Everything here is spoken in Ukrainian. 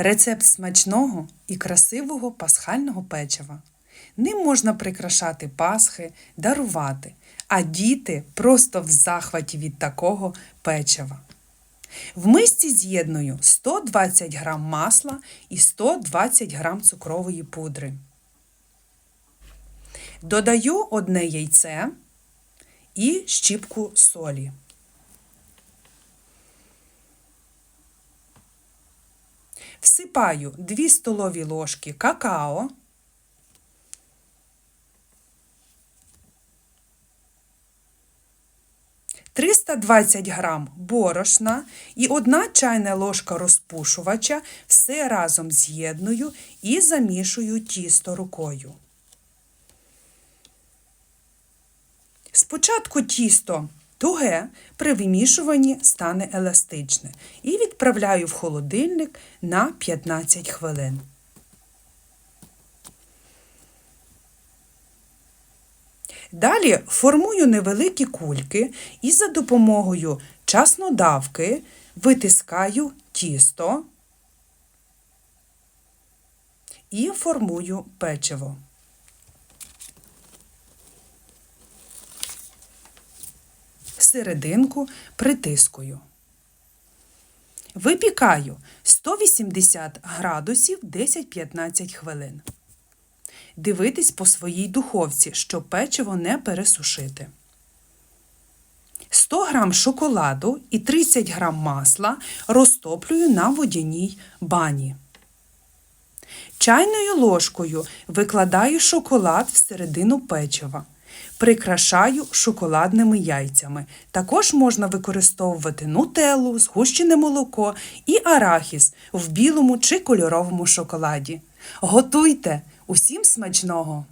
Рецепт смачного і красивого пасхального печива. Ним можна прикрашати пасхи, дарувати, а діти просто в захваті від такого печива. В мисці з'єдную 120 г масла і 120 г цукрової пудри. Додаю одне яйце і щіпку солі. Всипаю 2 столові ложки какао. «320 грам борошна і 1 чайна ложка розпушувача все разом з'єдную і замішую тісто рукою. Спочатку тісто туге при вимішуванні стане еластичне і відправляю в холодильник на 15 хвилин. Далі формую невеликі кульки і за допомогою часнодавки витискаю тісто і формую печиво. Серединку притискую. Випікаю 180 градусів 10-15 хвилин. Дивитись по своїй духовці, щоб печиво не пересушити. 100 г шоколаду і 30 г масла розтоплюю на водяній бані. Чайною ложкою викладаю шоколад всередину печива. Прикрашаю шоколадними яйцями. Також можна використовувати нутеллу, згущене молоко і арахіс в білому чи кольоровому шоколаді. Готуйте! Усім смачного!